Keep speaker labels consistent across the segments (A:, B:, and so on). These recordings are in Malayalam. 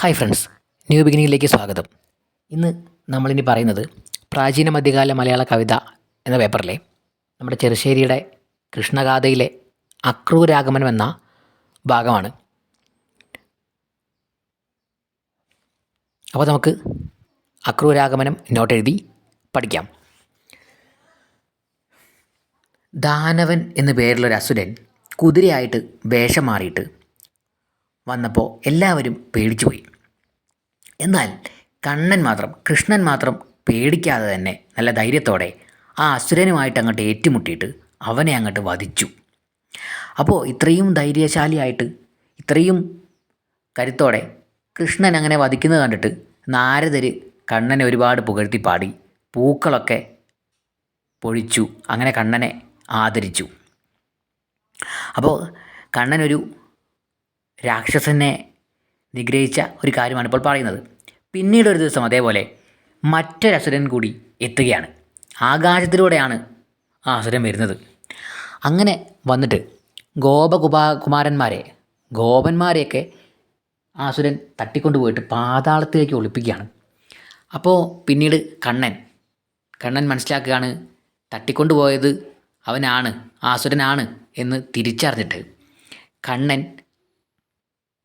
A: ഹായ് ഫ്രണ്ട്സ് ന്യൂ ബിഗിനിങ്ങിലേക്ക് സ്വാഗതം. ഇന്ന് നമ്മളിനി പറയുന്നത് പ്രാചീന മധ്യകാല മലയാള കവിത എന്ന പേപ്പറിലെ നമ്മുടെ ചെറുശ്ശേരിയുടെ കൃഷ്ണഗാഥയിലെ അക്രൂരാഗമനം എന്ന ഭാഗമാണ്. അപ്പോൾ നമുക്ക് അക്രൂരാഗമനം നോട്ട് എഴുതി പഠിക്കാം. ദാനവൻ എന്നു പേരുള്ളൊരു അസുരൻ കുതിരയായിട്ട് വേഷം മാറിയിട്ട് വന്നപ്പോൾ എല്ലാവരും പേടിച്ചുപോയി. എന്നാൽ കണ്ണൻ മാത്രം കൃഷ്ണൻ മാത്രം പേടിക്കാതെ തന്നെ നല്ല ധൈര്യത്തോടെ ആ അസുരനുമായിട്ട് അങ്ങോട്ട് ഏറ്റുമുട്ടിയിട്ട് അവനെ അങ്ങോട്ട് വധിച്ചു. അപ്പോൾ ഇത്രയും ധൈര്യശാലിയായിട്ട് ഇത്രയും കരുത്തോടെ കൃഷ്ണൻ അങ്ങനെ വധിക്കുന്നത് കണ്ടിട്ട് നാരദർ കണ്ണനെ ഒരുപാട് പുകഴ്ത്തി പാടി പൂക്കളൊക്കെ പൊഴിച്ചു അങ്ങനെ കണ്ണനെ ആദരിച്ചു. അപ്പോൾ കണ്ണനൊരു രാക്ഷസനെ നിഗ്രഹിച്ച ഒരു കാര്യമാണ് ഇപ്പോൾ പറയുന്നത്. പിന്നീട് ഒരു ദിവസം അതേപോലെ മറ്റൊരസുരൻ കൂടി എത്തുകയാണ്. ആകാശത്തിലൂടെയാണ് ആ അസുരൻ വരുന്നത്. അങ്ങനെ വന്നിട്ട് ഗോപകുമാ കുമാരന്മാരെ ഗോപന്മാരെയൊക്കെ ആസുരൻ അസുരൻ തട്ടിക്കൊണ്ടു പോയിട്ട് പാതാളത്തിലേക്ക് ഒളിപ്പിക്കുകയാണ്. അപ്പോൾ പിന്നീട് കണ്ണൻ കണ്ണൻ മനസ്സിലാക്കുകയാണ് തട്ടിക്കൊണ്ടുപോയത് അവനാണ് ആസുരനാണ് എന്ന് തിരിച്ചറിഞ്ഞിട്ട് കണ്ണൻ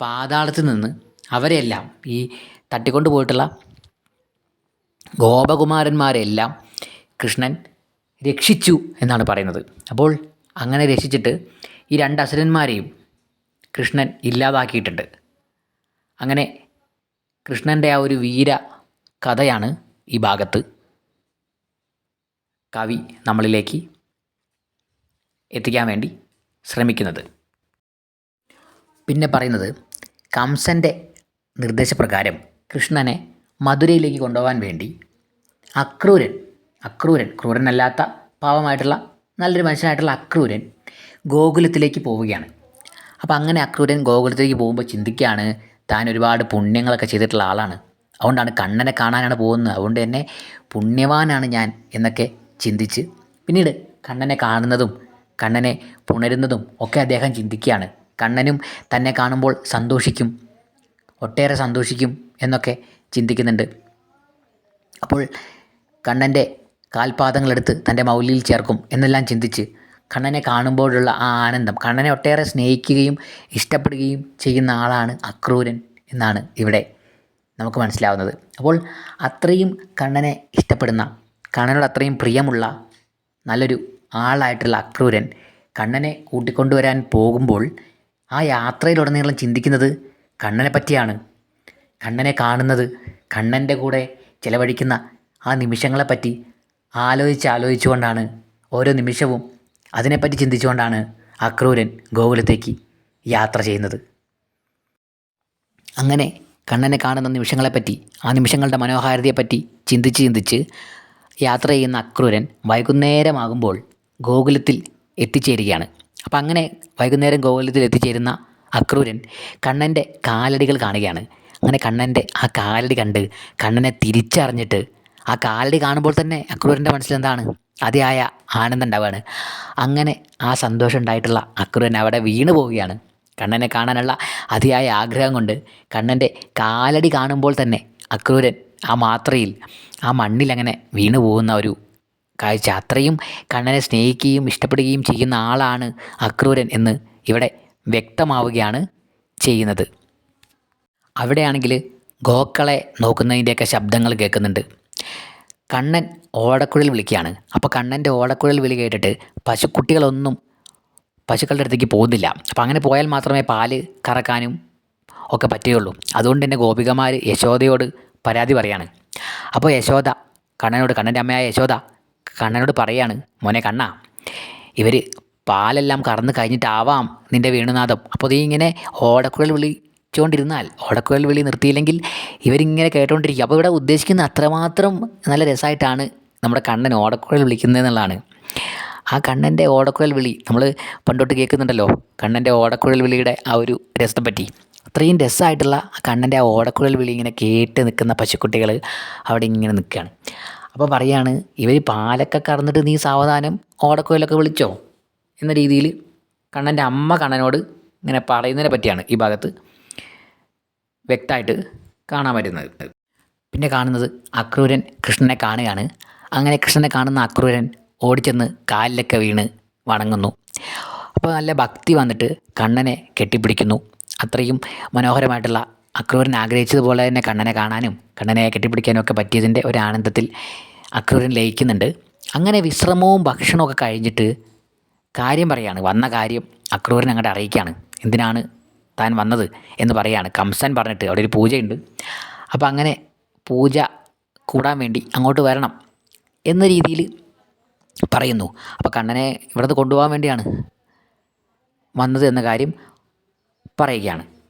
A: പാതാളത്തിൽ നിന്ന് അവരെല്ലാം ഈ തട്ടിക്കൊണ്ടു പോയിട്ടുള്ള ഗോപകുമാരന്മാരെല്ലാം കൃഷ്ണൻ രക്ഷിച്ചു എന്നാണ് പറയുന്നത്. അപ്പോൾ അങ്ങനെ രക്ഷിച്ചിട്ട് ഈ രണ്ട് അസുരന്മാരെയും കൃഷ്ണൻ ഇല്ലാതാക്കിയിട്ടുണ്ട്. അങ്ങനെ കൃഷ്ണന്റെ ആ ഒരു വീര കഥയാണ് ഈ ഭാഗത്ത്. കവി നമ്മളിലേക്ക് എത്തിക്കാൻ വേണ്ടി ശ്രമിക്കുന്നത്. പിന്നെ പറയുന്നത് കംസന്റെ നിർദ്ദേശപ്രകാരം കൃഷ്ണനെ മധുരയിലേക്ക് കൊണ്ടുപോകാൻ വേണ്ടി അക്രൂരൻ അക്രൂരൻ ക്രൂരനല്ലാത്ത പാവമായിട്ടുള്ള നല്ലൊരു മനുഷ്യനായിട്ടുള്ള അക്രൂരൻ ഗോകുലത്തിലേക്ക് പോവുകയാണ്. അപ്പോൾ അങ്ങനെ അക്രൂരൻ ഗോകുലത്തിലേക്ക് പോകുമ്പോൾ ചിന്തിക്കുകയാണ് താൻ ഒരുപാട് പുണ്യങ്ങളൊക്കെ ചെയ്തിട്ടുള്ള ആളാണ്. അതുകൊണ്ടാണ് കണ്ണനെ കാണാനാണ് പോകുന്നത്. അതുകൊണ്ട് തന്നെ പുണ്യവാനാണ് ഞാൻ എന്നൊക്കെ ചിന്തിച്ച് പിന്നീട് കണ്ണനെ കാണുന്നതും കണ്ണനെ പുണരുന്നതും ഒക്കെ അദ്ദേഹം ചിന്തിക്കുകയാണ്. കണ്ണനും തന്നെ കാണുമ്പോൾ സന്തോഷിക്കും ഒട്ടേറെ സന്തോഷിക്കും എന്നൊക്കെ ചിന്തിക്കുന്നുണ്ട്. അപ്പോൾ കണ്ണന്റെ കാൽപാദങ്ങളെടുത്ത് തന്റെ മൗലിയിൽ ചേർക്കും എന്നെല്ലാം ചിന്തിച്ച് കണ്ണനെ കാണുമ്പോഴുള്ള ആ ആനന്ദം കണ്ണനെ ഒട്ടേറെ സ്നേഹിക്കുകയും ഇഷ്ടപ്പെടുകയും ചെയ്യുന്ന ആളാണ് അക്രൂരൻ എന്നാണ് ഇവിടെ നമുക്ക് മനസ്സിലാവുന്നത്. അപ്പോൾ അത്രയും കണ്ണനെ ഇഷ്ടപ്പെടുന്ന കണ്ണനോട് അത്രയും പ്രിയമുള്ള നല്ലൊരു ആളായിട്ടുള്ള അക്രൂരൻ കണ്ണനെ കൂട്ടിക്കൊണ്ടുവരാൻ പോകുമ്പോൾ ആ യാത്രയിലുടനീളം ചിന്തിക്കുന്നത് കണ്ണനെ പറ്റിയാണ്. കണ്ണനെ കാണുന്നത് കണ്ണന്റെ കൂടെ ചിലവഴിക്കുന്ന ആ നിമിഷങ്ങളെപ്പറ്റി ആലോചിച്ച് ആലോചിച്ചുകൊണ്ടാണ്. ഓരോ നിമിഷവും അതിനെപ്പറ്റി ചിന്തിച്ചുകൊണ്ടാണ് അക്രൂരൻ ഗോകുലത്തേക്ക് യാത്ര ചെയ്യുന്നത്. അങ്ങനെ കണ്ണനെ കാണുന്ന നിമിഷങ്ങളെപ്പറ്റി ആ നിമിഷങ്ങളുടെ മനോഹാരിതയെപ്പറ്റി ചിന്തിച്ച് ചിന്തിച്ച് യാത്ര ചെയ്യുന്ന അക്രൂരൻ വൈകുന്നേരമാകുമ്പോൾ ഗോകുലത്തിൽ എത്തിച്ചേരുകയാണ്. അപ്പം അങ്ങനെ വൈകുന്നേരം ഗോകുലത്തിൽ എത്തിച്ചേരുന്ന അക്രൂരൻ കണ്ണന്റെ കാലടികൾ കാണുകയാണ്. അങ്ങനെ കണ്ണന്റെ ആ കാലടി കണ്ട് കണ്ണനെ തിരിച്ചറിഞ്ഞിട്ട് ആ കാലടി കാണുമ്പോൾ തന്നെ അക്രൂരന്റെ മനസ്സിൽ എന്താണ് അതിയായ ആനന്ദം ഉണ്ടാവുകയാണ്. അങ്ങനെ ആ സന്തോഷം ഉണ്ടായിട്ടുള്ള അക്രൂരൻ അവിടെ വീണു പോവുകയാണ്. കണ്ണനെ കാണാനുള്ള അതിയായ ആഗ്രഹം കൊണ്ട് കണ്ണന്റെ കാലടി കാണുമ്പോൾ തന്നെ അക്രൂരൻ ആ മാത്രയിൽ ആ മണ്ണിലങ്ങനെ വീണു പോകുന്ന ഒരു കാഴ്ച. അത്രയും കണ്ണനെ സ്നേഹിക്കുകയും ഇഷ്ടപ്പെടുകയും ചെയ്യുന്ന ആളാണ് അക്രൂരൻ എന്ന് ഇവിടെ വ്യക്തമാവുകയാണ് ചെയ്യുന്നത്. അവിടെയാണെങ്കിൽ ഗോക്കളെ നോക്കുന്നതിന്റെയൊക്കെ ശബ്ദങ്ങൾ കേൾക്കുന്നുണ്ട്. കണ്ണൻ ഓടക്കുഴൽ വിളിക്കുകയാണ്. അപ്പോൾ കണ്ണന്റെ ഓടക്കുഴൽ വിളി കേട്ടിട്ട് പശുക്കുട്ടികളൊന്നും പശുക്കളുടെ അടുത്തേക്ക് പോകുന്നില്ല. അപ്പോൾ അങ്ങനെ പോയാൽ മാത്രമേ പാൽ കറക്കാനും ഒക്കെ പറ്റുകയുള്ളൂ. അതുകൊണ്ട് തന്നെ ഗോപികമാർ യശോദയോട് പരാതി പറയാണ്. അപ്പോൾ യശോദ കണ്ണനോട് കണ്ണന്റെ അമ്മയായ യശോദ കണ്ണനോട് പറയാണ് മോനെ കണ്ണ ഇവർ പാലെല്ലാം കറന്ന് കഴിഞ്ഞിട്ടാവാം നിന്റെ വേണുനാഥം. അപ്പോൾ നീ ഇങ്ങനെ ഓടക്കുഴൽ വിളിച്ചുകൊണ്ടിരുന്നാൽ ഓടക്കുഴൽ വിളി നിർത്തിയില്ലെങ്കിൽ ഇവരിങ്ങനെ കേട്ടുകൊണ്ടിരിക്കും അപ്പോൾ ഇവിടെ ഉദ്ദേശിക്കുന്ന അത്രമാത്രം നല്ല രസമായിട്ടാണ് നമ്മുടെ കണ്ണൻ ഓടക്കുഴൽ വിളിക്കുന്നത് എന്നുള്ളതാണ് ആ കണ്ണന്റെ ഓടക്കുഴൽ വിളി നമ്മൾ പണ്ടോട്ട് കേൾക്കുന്നുണ്ടല്ലോ കണ്ണന്റെ ഓടക്കുഴൽ വിളിയുടെ ആ ഒരു രസത്തെ പറ്റി അത്രയും രസമായിട്ടുള്ള ആ കണ്ണന്റെ ആ ഓടക്കുഴൽ വിളി ഇങ്ങനെ കേട്ട് നിൽക്കുന്ന പശുക്കുട്ടികൾ അവിടെ ഇങ്ങനെ നിൽക്കുകയാണ്. അപ്പോൾ പറയാണ് ഇവർ പാലൊക്കെ കറന്നിട്ട് നീ സാവധാനം ഓടക്കോയിലൊക്കെ വിളിച്ചോ? എന്ന രീതിയിൽ കണ്ണന്റെ അമ്മ കണ്ണനോട് ഇങ്ങനെ പറയുന്നതിനെ പറ്റിയാണ് ഈ ഭാഗത്ത് വ്യക്തമായിട്ട് കാണാൻ പറ്റുന്നത്. പിന്നെ കാണുന്നത് അക്രൂരൻ കൃഷ്ണനെ കാണുകയാണ്. അങ്ങനെ കൃഷ്ണനെ കാണുന്ന അക്രൂരൻ ഓടിച്ചെന്ന് കാലിലൊക്കെ വീണ് വണങ്ങുന്നു. അപ്പോൾ നല്ല ഭക്തി വന്നിട്ട് കണ്ണനെ കെട്ടിപ്പിടിക്കുന്നു. അത്രയും മനോഹരമായിട്ടുള്ള അക്രൂരൻ ആഗ്രഹിച്ചതുപോലെ തന്നെ കണ്ണനെ കാണാനും കണ്ണനെ കെട്ടിപ്പിടിക്കാനും ഒക്കെ പറ്റിയതിന്റെ ഒരു ആനന്ദത്തിൽ അക്രൂരൻ ലയിക്കുന്നുണ്ട്. അങ്ങനെ വിശ്രമവും ഭക്ഷണവും ഒക്കെ കഴിഞ്ഞിട്ട് കാര്യം പറയാണ്. വന്ന കാര്യം അക്രൂരൻ അങ്ങോട്ട് അറിയിക്കുകയാണ്. എന്തിനാണ് താൻ വന്നത് എന്ന് പറയാണ്. കംസൻ പറഞ്ഞിട്ട് അവിടെ ഒരു പൂജയുണ്ട്. അപ്പോൾ അങ്ങനെ പൂജ കൂടാൻ വേണ്ടി അങ്ങോട്ട് വരണം എന്ന രീതിയിൽ പറയുന്നു. അപ്പോൾ കണ്ണനെ ഇവിടുന്ന് കൊണ്ടുപോകാൻ വേണ്ടിയാണ് വന്നത് എന്ന കാര്യം പറയുകയാണ്.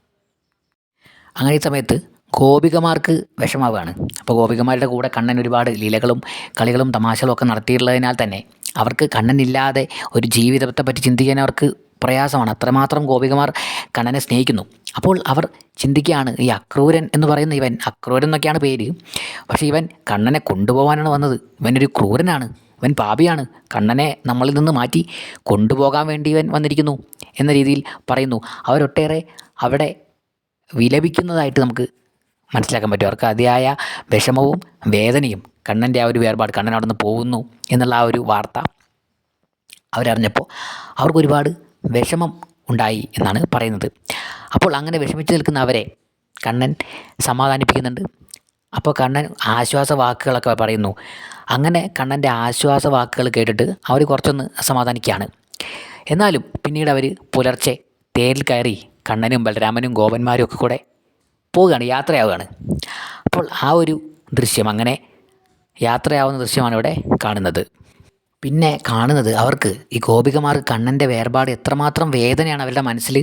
A: അങ്ങനെ ഈ സമയത്ത് ഗോപികമാർക്ക് വിഷമാവുകയാണ് അപ്പോൾ ഗോപികമാരുടെ കൂടെ കണ്ണൻ ഒരുപാട് ലീലകളും കളികളും തമാശകളും ഒക്കെ നടത്തിയിട്ടുള്ളതിനാൽ തന്നെ അവർക്ക് കണ്ണനില്ലാതെ ഒരു ജീവിതത്തെ പറ്റി ചിന്തിക്കാൻ അവർക്ക് പ്രയാസമാണ്. അത്രമാത്രം ഗോപികമാർ കണ്ണനെ സ്നേഹിക്കുന്നു. അപ്പോൾ അവർ ചിന്തിക്കുകയാണ് ഈ അക്രൂരൻ എന്ന് പറയുന്ന ഇവൻ അക്രൂരൻ എന്നൊക്കെയാണ് പേര്. പക്ഷേ ഇവൻ കണ്ണനെ കൊണ്ടുപോകാനാണ് വന്നത്. ഇവനൊരു ക്രൂരനാണ്. ഇവൻ പാപിയാണ്. കണ്ണനെ നമ്മളിൽ നിന്ന് മാറ്റി കൊണ്ടുപോകാൻ വേണ്ടി ഇവൻ വന്നിരിക്കുന്നു. എന്ന രീതിയിൽ പറയുന്നു. അവരൊട്ടേറെ അവിടെ വിലപിക്കുന്നതായിട്ട് നമുക്ക് മനസ്സിലാക്കാൻ പറ്റും. അവർക്ക് അതിയായ വിഷമവും വേദനയും കണ്ണന്റെ ആ ഒരു വേർപാട് കണ്ണൻ അവിടെ നിന്ന് പോകുന്നു എന്നുള്ള ആ ഒരു വാർത്ത അവരറിഞ്ഞപ്പോൾ അവർക്ക് ഒരുപാട് വിഷമം ഉണ്ടായി എന്നാണ് പറയുന്നത്. അപ്പോൾ അങ്ങനെ വിഷമിച്ച് നിൽക്കുന്ന അവരെ കണ്ണൻ സമാധാനിപ്പിക്കുന്നുണ്ട്. അപ്പോൾ കണ്ണൻ ആശ്വാസ വാക്കുകളൊക്കെ പറയുന്നു. അങ്ങനെ കണ്ണന്റെ ആശ്വാസ വാക്കുകൾ കേട്ടിട്ട് അവർ കുറച്ചൊന്ന് സമാധാനിക്കുകയാണ്. എന്നാലും പിന്നീട് അവർ പുലർച്ചെ തേരിൽ കയറി കണ്ണനും ബലരാമനും ഗോപന്മാരും ഒക്കെ കൂടെ പോവുകയാണ് യാത്രയാവുകയാണ്. അപ്പോൾ ആ ഒരു ദൃശ്യം അങ്ങനെ യാത്രയാവുന്ന ദൃശ്യമാണ് ഇവിടെ കാണുന്നത്. പിന്നെ കാണുന്നത് അവർക്ക് ഈ ഗോപികമാർക്ക് കണ്ണന്റെ വേർപാട് എത്രമാത്രം വേദനയാണ് അവരുടെ മനസ്സിൽ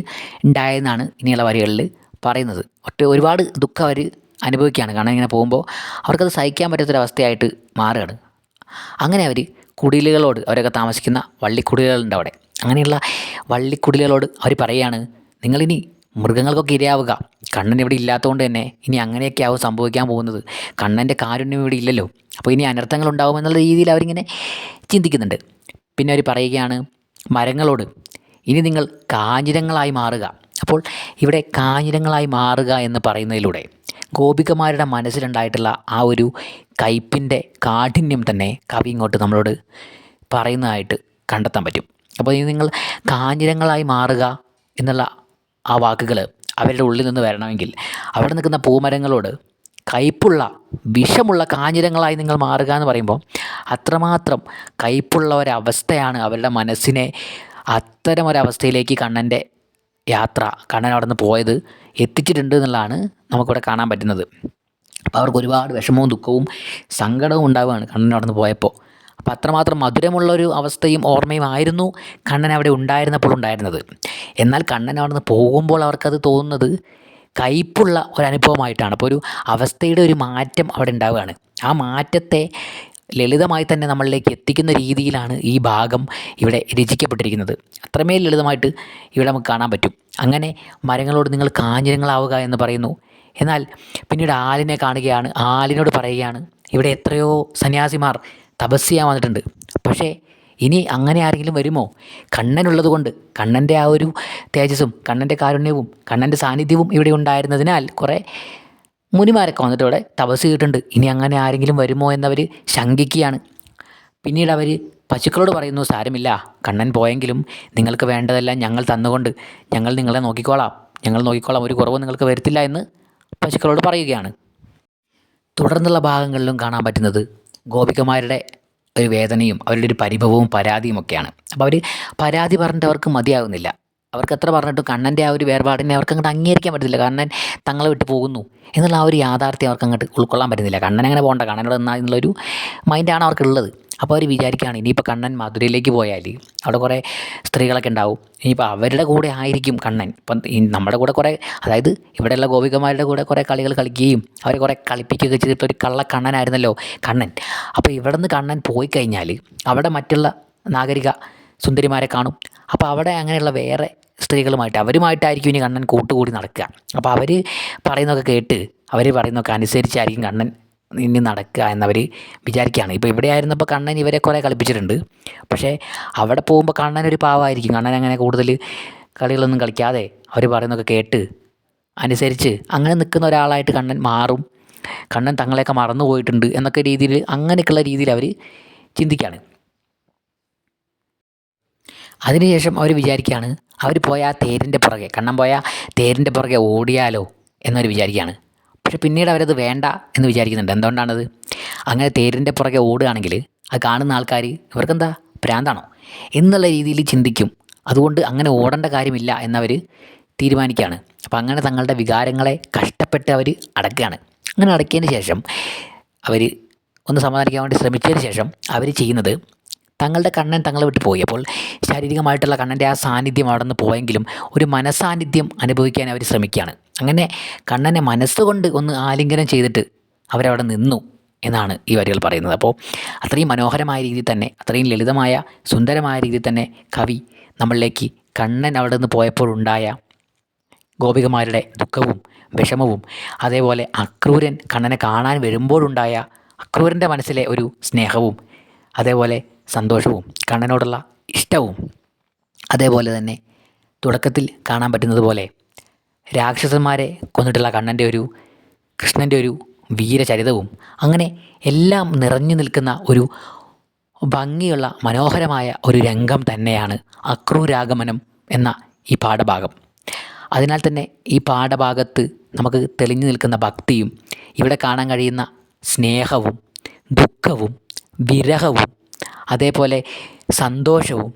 A: ഉണ്ടായതെന്നാണ് ഇനിയുള്ള വരികളിൽ പറയുന്നത്. ഒറ്റ ഒരുപാട് ദുഃഖം അവർ അനുഭവിക്കുകയാണ്. കാരണം ഇങ്ങനെ പോകുമ്പോൾ അവർക്കത് സഹിക്കാൻ പറ്റാത്തൊരവസ്ഥയായിട്ട് മാറുകയാണ്. അങ്ങനെ അവർ കുടിലുകളോട് അവരൊക്കെ താമസിക്കുന്ന വള്ളിക്കുടിലുകളുണ്ട് അവിടെ. അങ്ങനെയുള്ള വള്ളിക്കുടിലുകളോട് അവർ പറയുകയാണ് നിങ്ങളിനി മൃഗങ്ങൾക്കൊക്കെ ഇരയാവുക. കണ്ണൻ ഇവിടെ ഇല്ലാത്തതുകൊണ്ട് തന്നെ ഇനി അങ്ങനെയൊക്കെ ആവും സംഭവിക്കാൻ പോകുന്നത്. കണ്ണന്റെ കാരുണ്യം ഇവിടെ ഇല്ലല്ലോ. അപ്പോൾ ഇനി അനർത്ഥങ്ങൾ ഉണ്ടാകുമെന്നുള്ള രീതിയിൽ അവരിങ്ങനെ ചിന്തിക്കുന്നുണ്ട്. പിന്നെ അവർ പറയുകയാണ് മരങ്ങളോട് ഇനി നിങ്ങൾ കാഞ്ഞിരങ്ങളായി മാറുക. അപ്പോൾ ഇവിടെ കാഞ്ഞിരങ്ങളായി മാറുക എന്ന് പറയുന്നതിലൂടെ ഗോപികമാരുടെ മനസ്സിലുണ്ടായിട്ടുള്ള ആ ഒരു കയ്പിന്റെ കാഠിന്യം തന്നെ കവി ഇങ്ങോട്ട് നമ്മളോട് പറയുന്നതായിട്ട് കണ്ടെത്താൻ പറ്റും. അപ്പോൾ ഇനി നിങ്ങൾ കാഞ്ഞിരങ്ങളായി മാറുക എന്നുള്ള ആ വാക്കുകൾ അവരുടെ ഉള്ളിൽ നിന്ന് വരണമെങ്കിൽ അവിടെ നിൽക്കുന്ന പൂമരങ്ങളോട് കയ്പുള്ള വിഷമുള്ള കാഞ്ഞിരങ്ങളായി നിങ്ങൾ മാറുക എന്ന് പറയുമ്പോൾ അത്രമാത്രം കയ്പുള്ള ഒരവസ്ഥയാണ് അവരുടെ മനസ്സിനെ അത്തരം ഒരവസ്ഥയിലേക്ക് കണ്ണന്റെ യാത്ര കണ്ണൻ അവിടെ നിന്ന് പോയത് എത്തിച്ചിട്ടുണ്ട് എന്നുള്ളതാണ് നമുക്കിവിടെ കാണാൻ പറ്റുന്നത്. അപ്പോൾ അവർക്ക് ഒരുപാട് വിഷമവും ദുഃഖവും സങ്കടവും ഉണ്ടാവുകയാണ് കണ്ണൻ അവിടെ നിന്ന് പോയപ്പോൾ. അപ്പോൾ അത്രമാത്രം മധുരമുള്ളൊരു അവസ്ഥയും ഓർമ്മയും ആയിരുന്നു കണ്ണൻ അവിടെ ഉണ്ടായിരുന്നപ്പോൾ ഉണ്ടായിരുന്നത്. എന്നാൽ കണ്ണൻ അവിടെ നിന്ന് പോകുമ്പോൾ അവർക്കത് തോന്നുന്നത് കയ്പുള്ള ഒരനുഭവമായിട്ടാണ്. അപ്പോൾ ഒരു അവസ്ഥയുടെ ഒരു മാറ്റം അവിടെ ഉണ്ടാവുകയാണ്. ആ മാറ്റത്തെ ലളിതമായി തന്നെ നമ്മളിലേക്ക് എത്തിക്കുന്ന രീതിയിലാണ് ഈ ഭാഗം ഇവിടെ രചിക്കപ്പെട്ടിരിക്കുന്നത്. അത്രമേൽ ലളിതമായിട്ട് ഇവിടെ നമുക്ക് കാണാൻ പറ്റും. അങ്ങനെ മരങ്ങളോട് നിങ്ങൾ കാഞ്ഞിരങ്ങളാവുക എന്ന് പറയുന്നു. എന്നാൽ പിന്നീട് ആലിനെ കാണുകയാണ്. ആലിനോട് പറയുകയാണ് ഇവിടെ എത്രയോ സന്യാസിമാർ തപസ് ചെയ്യാൻ വന്നിട്ടുണ്ട്. പക്ഷേ ഇനി അങ്ങനെ ആരെങ്കിലും വരുമോ? കണ്ണനുള്ളത് കൊണ്ട് കണ്ണന്റെ ആ ഒരു തേജസ്സും കണ്ണന്റെ കാരുണ്യവും കണ്ണന്റെ സാന്നിധ്യവും ഇവിടെ ഉണ്ടായിരുന്നതിനാൽ കുറേ മുനിമാരൊക്കെ വന്നിട്ട് ഇവിടെ തപസ് ചെയ്തിട്ടുണ്ട്. ഇനി അങ്ങനെ ആരെങ്കിലും വരുമോ എന്നവർ ശങ്കിക്കുകയാണ്. പിന്നീട് അവർ പശുക്കളോട് പറയുന്നു സാരമില്ല. കണ്ണൻ പോയെങ്കിലും നിങ്ങൾക്ക് വേണ്ടതെല്ലാം ഞങ്ങൾ തന്നുകൊണ്ട് ഞങ്ങൾ നിങ്ങളെ നോക്കിക്കോളാം. ഞങ്ങൾ നോക്കിക്കോളാം. ഒരു കുറവ് നിങ്ങൾക്ക് വരുത്തില്ല എന്ന് പശുക്കളോട് പറയുകയാണ്. തുടർന്നുള്ള ഭാഗങ്ങളിലും കാണാൻ പറ്റുന്നത് ഗോപികമാരുടെ ഒരു വേദനയും അവരുടെ ഒരു പരിഭവവും പരാതിയും ഒക്കെയാണ് അപ്പോൾ അവർ പരാതി പറഞ്ഞിട്ട് അവർക്ക് മതിയാകുന്നില്ല അവർക്ക് എത്ര പറഞ്ഞിട്ടും കണ്ണന്റെ ആ ഒരു വേർപാടിനെ അവർക്ക് അങ്ങോട്ട് അംഗീകരിക്കാൻ പറ്റത്തില്ല. കണ്ണൻ തങ്ങളെ വിട്ട് പോകുന്നു എന്നുള്ള ആ ഒരു യാഥാർത്ഥ്യം അവർക്ക് അങ്ങോട്ട് ഉൾക്കൊള്ളാൻ പറ്റുന്നില്ല. കണ്ണൻ അങ്ങനെ പോകണ്ട? കണ്ണനോട് എന്നുള്ളൊരു മൈൻഡാണ് അവർക്കുള്ളത്. അപ്പോൾ അവർ വിചാരിക്കുകയാണ് ഇനിയിപ്പോൾ കണ്ണൻ മധുരയിലേക്ക് പോയാൽ അവിടെ കുറേ സ്ത്രീകളൊക്കെ ഉണ്ടാവും. ഇനിയിപ്പോൾ അവരുടെ കൂടെ ആയിരിക്കും കണ്ണൻ. ഇപ്പം നമ്മുടെ കൂടെ കുറേ അതായത് ഇവിടെയുള്ള ഗോപികമാരുടെ കൂടെ കുറേ കളികൾ കളിക്കുകയും അവരെ കുറേ കളിപ്പിക്കുകയൊക്കെ ചെയ്തിട്ട് ഒരു കള്ള കണ്ണനായിരുന്നല്ലോ കണ്ണൻ. അപ്പോൾ ഇവിടെ നിന്ന് കണ്ണൻ പോയി കഴിഞ്ഞാൽ അവിടെ മറ്റുള്ള നാഗരിക സുന്ദരിമാരെ കാണും. അപ്പോൾ അവിടെ അങ്ങനെയുള്ള വേറെ സ്ത്രീകളുമായിട്ട് അവരുമായിട്ടായിരിക്കും ഇനി കണ്ണൻ കൂട്ടുകൂടി നടക്കുക. അപ്പോൾ അവർ പറയുന്നതൊക്കെ കേട്ട് അവർ പറയുന്നതൊക്കെ അനുസരിച്ചായിരിക്കും കണ്ണൻ ഇനി നടക്കുക എന്നവർ വിചാരിക്കുകയാണ്. ഇപ്പോൾ ഇവിടെ ആയിരുന്നപ്പോൾ കണ്ണൻ ഇവരെ കുറേ കളിപ്പിച്ചിട്ടുണ്ട്. പക്ഷേ അവിടെ പോകുമ്പോൾ കണ്ണൻ ഒരു പാവമായിരിക്കും കണ്ണൻ അങ്ങനെ കൂടുതൽ കളികളൊന്നും കളിക്കാതെ അവർ പറയുന്നതൊക്കെ കേട്ട് അനുസരിച്ച് അങ്ങനെ നിൽക്കുന്ന ഒരാളായിട്ട് കണ്ണൻ മാറും. കണ്ണൻ തങ്ങളെയൊക്കെ മറന്നു പോയിട്ടുണ്ട് എന്നൊക്കെ രീതിയിൽ അങ്ങനെയൊക്കെയുള്ള രീതിയിൽ അവർ ചിന്തിക്കുകയാണ്. അതിനുശേഷം അവർ വിചാരിക്കുകയാണ് അവർ പോയ ആ തേരിന്റെ പുറകെ കണ്ണൻ പോയ തേരിന്റെ പുറകെ ഓടിയാലോ എന്നവർ വിചാരിക്കുകയാണ് പക്ഷെ പിന്നീട് അവരത് വേണ്ട എന്ന് വിചാരിക്കുന്നുണ്ട്. എന്തുകൊണ്ടാണത്? അങ്ങനെ തേരിന്റെ പുറകെ ഓടുകയാണെങ്കിൽ അത് കാണുന്ന ആൾക്കാർ ഇവർക്കെന്താ? ഭ്രാന്താണോ? എന്നുള്ള രീതിയിൽ ചിന്തിക്കും. അതുകൊണ്ട് അങ്ങനെ ഓടേണ്ട കാര്യമില്ല എന്നവർ തീരുമാനിക്കുകയാണ് അപ്പോൾ അങ്ങനെ തങ്ങളുടെ വികാരങ്ങളെ കഷ്ടപ്പെട്ട് അവർ അടക്കുകയാണ്. അങ്ങനെ അടക്കിയതിന് ശേഷം അവർ ഒന്ന് സമാധാനിക്കാൻ വേണ്ടി ശ്രമിച്ചതിന് ശേഷം അവർ ചെയ്യുന്നത് തങ്ങളുടെ കണ്ണൻ തങ്ങളെ വിട്ട് പോയപ്പോൾ ശാരീരികമായിട്ടുള്ള കണ്ണന്റെ ആ സാന്നിധ്യം അവിടെ നിന്ന് പോയെങ്കിലും ഒരു മനസാന്നിധ്യം അനുഭവിക്കാൻ അവർ ശ്രമിക്കുകയാണ്. അങ്ങനെ കണ്ണനെ മനസ്സുകൊണ്ട് ഒന്ന് ആലിംഗനം ചെയ്തിട്ട് അവരവിടെ നിന്നു എന്നാണ് ഈ വരികൾ പറയുന്നത്. അപ്പോൾ അത്രയും മനോഹരമായ രീതിയിൽ തന്നെ അത്രയും ലളിതമായ സുന്ദരമായ രീതിയിൽ തന്നെ കവി നമ്മളിലേക്ക് കണ്ണൻ അവിടെ നിന്ന് പോയപ്പോഴുണ്ടായ ഗോപികമാരുടെ ദുഃഖവും വിഷമവും അതേപോലെ അക്രൂരൻ കണ്ണനെ കാണാൻ വരുമ്പോഴുണ്ടായ അക്രൂരന്റെ മനസ്സിലെ ഒരു സ്നേഹവും അതേപോലെ സന്തോഷവും കണ്ണനോടുള്ള ഇഷ്ടവും അതേപോലെ തന്നെ തുടക്കത്തിൽ കാണാൻ പറ്റുന്നത് പോലെ രാക്ഷസന്മാരെ കൊന്നിട്ടുള്ള കണ്ണന്റെ ഒരു കൃഷ്ണന്റെ ഒരു വീരചരിതവും അങ്ങനെ എല്ലാം നിറഞ്ഞു നിൽക്കുന്ന ഒരു ഭംഗിയുള്ള മനോഹരമായ ഒരു രംഗം തന്നെയാണ് അക്രൂരാഗമനം എന്ന ഈ പാഠഭാഗം. അതിനാൽ തന്നെ ഈ പാഠഭാഗത്ത് നമുക്ക് തെളിഞ്ഞു നിൽക്കുന്ന ഭക്തിയും ഇവിടെ കാണാൻ കഴിയുന്ന സ്നേഹവും ദുഃഖവും വിരഹവും അതേപോലെ സന്തോഷവും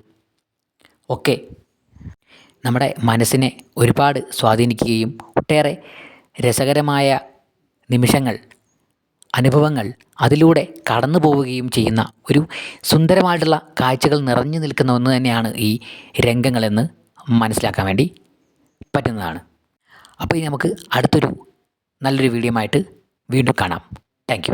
A: ഒക്കെ നമ്മുടെ മനസ്സിനെ ഒരുപാട് സ്വാധീനിക്കുകയും ഒട്ടേറെ രസകരമായ നിമിഷങ്ങൾ അനുഭവങ്ങൾ അതിലൂടെ കടന്നു പോവുകയും ചെയ്യുന്ന ഒരു സുന്ദരമായിട്ടുള്ള കാഴ്ചകൾ നിറഞ്ഞു നിൽക്കുന്ന ഒന്ന് തന്നെയാണ് ഈ രംഗങ്ങളെന്ന് മനസ്സിലാക്കാൻ വേണ്ടി പറ്റുന്നതാണ്. അപ്പോൾ ഇനി നമുക്ക് അടുത്തൊരു നല്ലൊരു വീഡിയോ ആയിട്ട് വീണ്ടും കാണാം. താങ്ക്